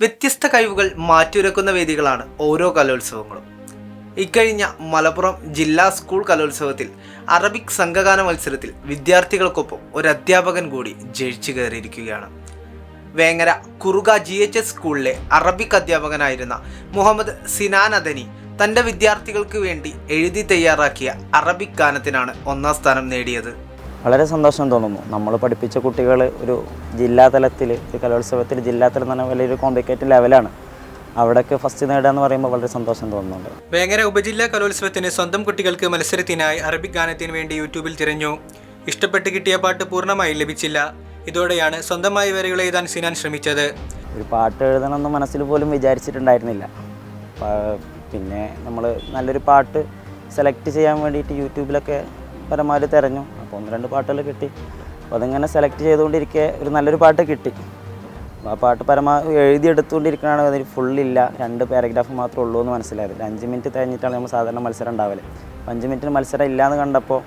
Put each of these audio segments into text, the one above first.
വ്യത്യസ്ത കഴിവുകൾ മാറ്റുരക്കുന്ന വേദികളാണ് ഓരോ കലോത്സവങ്ങളും. ഇക്കഴിഞ്ഞ മലപ്പുറം ജില്ലാ സ്കൂൾ കലോത്സവത്തിൽ അറബിക് സംഘഗാന മത്സരത്തിൽ വിദ്യാർത്ഥികൾക്കൊപ്പം ഒരു അധ്യാപകൻ കൂടി ജയിച്ചു കയറിയിരിക്കുകയാണ്. Vengara Kuruka G H S സ്കൂളിലെ അറബിക് അധ്യാപകനായിരുന്ന മുഹമ്മദ് സിനാൻ അദനി തന്റെ വിദ്യാർത്ഥികൾക്ക് വേണ്ടി എഴുതി തയ്യാറാക്കിയ അറബിക് ഗാനത്തിനാണ് ഒന്നാം സ്ഥാനം നേടിയത്. വളരെ സന്തോഷം തോന്നുന്നു. നമ്മൾ പഠിപ്പിച്ച കുട്ടികൾ ഒരു ജില്ലാ തലത്തിൽ ഒരു കലോത്സവത്തിൽ ജില്ലാ തലം തന്നെ വലിയൊരു കോംപ്ലിക്കേറ്റഡ് ലെവലാണ്. അവിടെയൊക്കെ ഫസ്റ്റ് നേടുക എന്ന് പറയുമ്പോൾ വളരെ സന്തോഷം തോന്നുന്നുണ്ട്. വേങ്ങര ഉപജില്ലാ കലോത്സവത്തിന് സ്വന്തം കുട്ടികൾക്ക് മത്സരത്തിനായി അറബിക് ഗാനത്തിന് വേണ്ടി യൂട്യൂബിൽ തിരഞ്ഞു. ഇഷ്ടപ്പെട്ട് കിട്ടിയ പാട്ട് പൂർണമായി ലഭിച്ചില്ല. ഇതോടെയാണ് സ്വന്തമായി വരികൾ എഴുതാൻ സിനാൻ ശ്രമിച്ചത്. ഒരു പാട്ട് എഴുതണമെന്ന് മനസ്സിൽ പോലും വിചാരിച്ചിട്ടുണ്ടായിരുന്നില്ല. പിന്നെ നമ്മൾ നല്ലൊരു പാട്ട് സെലക്ട് ചെയ്യാൻ വേണ്ടിയിട്ട് യൂട്യൂബിലൊക്കെ പരമാവധി തിരഞ്ഞു. അപ്പോൾ ഒന്ന് രണ്ട് പാട്ടുകൾ കിട്ടി. അപ്പോൾ അതിങ്ങനെ സെലക്ട് ചെയ്തുകൊണ്ടിരിക്കെ ഒരു നല്ലൊരു പാട്ട് കിട്ടി. ആ പാട്ട് പരമാവധി എഴുതിയെടുത്തുകൊണ്ടിരിക്കുകയാണ് അതിൽ ഫുള്ളില്ല രണ്ട് പാരഗ്രാഫ് മാത്രമേ ഉള്ളൂ എന്ന് മനസ്സിലായത്. അഞ്ച് മിനിറ്റ് തിരഞ്ഞിട്ടാണ് നമ്മൾ സാധാരണ മത്സരം ഉണ്ടാവൽ. അഞ്ച് മിനിറ്റിന് മത്സരം ഇല്ലയെന്ന് കണ്ടപ്പോൾ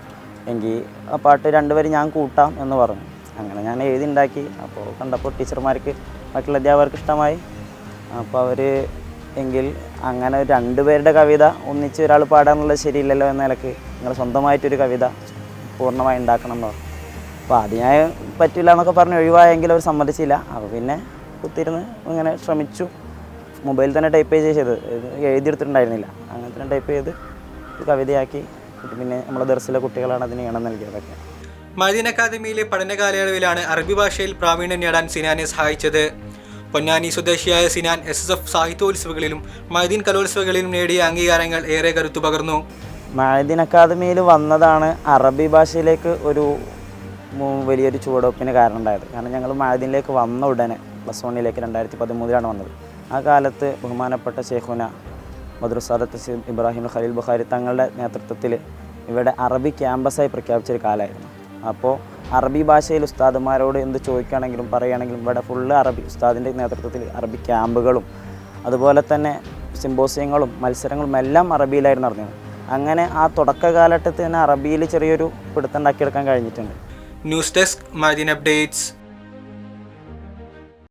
എങ്കിൽ ആ പാട്ട് രണ്ടുപേരും ഞാൻ കൂട്ടാം എന്ന് പറഞ്ഞു. അങ്ങനെ ഞാൻ എഴുതി ഉണ്ടാക്കി. അപ്പോൾ കണ്ടപ്പോൾ ടീച്ചർമാർക്ക് മറ്റുള്ള അധ്യാപകർക്ക് ഇഷ്ടമായി. അപ്പോൾ അവർ എങ്കിൽ അങ്ങനെ രണ്ടുപേരുടെ കവിത ഒന്നിച്ച് ഒരാൾ പാടാന്നുള്ളത് ശരിയില്ലല്ലോ എന്ന നിലയ്ക്ക് നിങ്ങൾ സ്വന്തമായിട്ടൊരു കവിത പൂർണമായി ഉണ്ടാക്കണം എന്ന് പറഞ്ഞു. അപ്പോൾ അത് ഞാൻ പറ്റില്ല എന്നൊക്കെ പറഞ്ഞ് ഒഴിവായെങ്കിൽ അവർ സമ്മതിച്ചില്ല. അപ്പോൾ പിന്നെ കുത്തിരുന്ന് ഇങ്ങനെ ശ്രമിച്ചു. മൊബൈലിൽ തന്നെ ടൈപ്പ് ചെയ്ത് ചെയ്തത് എഴുതിയെടുത്തിട്ടുണ്ടായിരുന്നില്ല. അങ്ങനെ തന്നെ ടൈപ്പ് ചെയ്ത് കവിതയാക്കി. പിന്നെ നമ്മുടെ ദർസിലെ കുട്ടികളാണ് അതിന് ഇണം നൽകിയതൊക്കെ മദീൻ അക്കാദമിയിലെ പഠന കാലയളവിലാണ് അറബി ഭാഷയിൽ പ്രാവീണ്യം നേടാൻ സിനാനെ സഹായിച്ചത്. പൊന്നാനി സ്വദേശിയായ സിനാൻ എസ് എസ് എഫ് സാഹിത്യോത്സവങ്ങളിലും മൈദീൻ കലോത്സവങ്ങളിലും നേടിയ അംഗീകാരങ്ങൾ ഏറെ കരുത്തു പകർന്നു. മൈദീൻ അക്കാദമിയിൽ വന്നതാണ് അറബി ഭാഷയിലേക്ക് ഒരു വലിയൊരു ചുവടുവെപ്പിന് കാരണം ഉണ്ടായത്. കാരണം ഞങ്ങൾ മൈദീനിലേക്ക് വന്ന ഉടനെ പ്ലസ് വണ്ണിലേക്ക് രണ്ടായിരത്തി പതിമൂന്നിലാണ് വന്നത്. ആ കാലത്ത് ബഹുമാനപ്പെട്ട ഷെയ്ഖുന മദ്രസാദത്ത് ഇബ്രാഹിം ഖലീൽ ബുഖാരി തങ്ങളുടെ നേതൃത്വത്തിൽ ഇവിടെ അറബി ക്യാമ്പസായി പ്രഖ്യാപിച്ചൊരു കാലമായിരുന്നു. അപ്പോൾ അറബി ഭാഷയിൽ ഉസ്താദുമാരോട് എന്ത് ചോദിക്കുകയാണെങ്കിലും പറയുകയാണെങ്കിലും ഇവിടെ ഫുള്ള് അറബി ഉസ്താദിന്റെ നേതൃത്വത്തിൽ അറബി ക്യാമ്പുകളും അതുപോലെ തന്നെ സിമ്പോസിയങ്ങളും മത്സരങ്ങളും എല്ലാം അറബിയിലായിരുന്നു നടന്നത് അങ്ങനെ ആ തുടക്ക കാലഘട്ടത്തിൽ തന്നെ അറബിയിൽ ചെറിയൊരു പിടുത്തം ഉണ്ടാക്കിയെടുക്കാൻ കഴിഞ്ഞിട്ടുണ്ട്. News desk Marin updates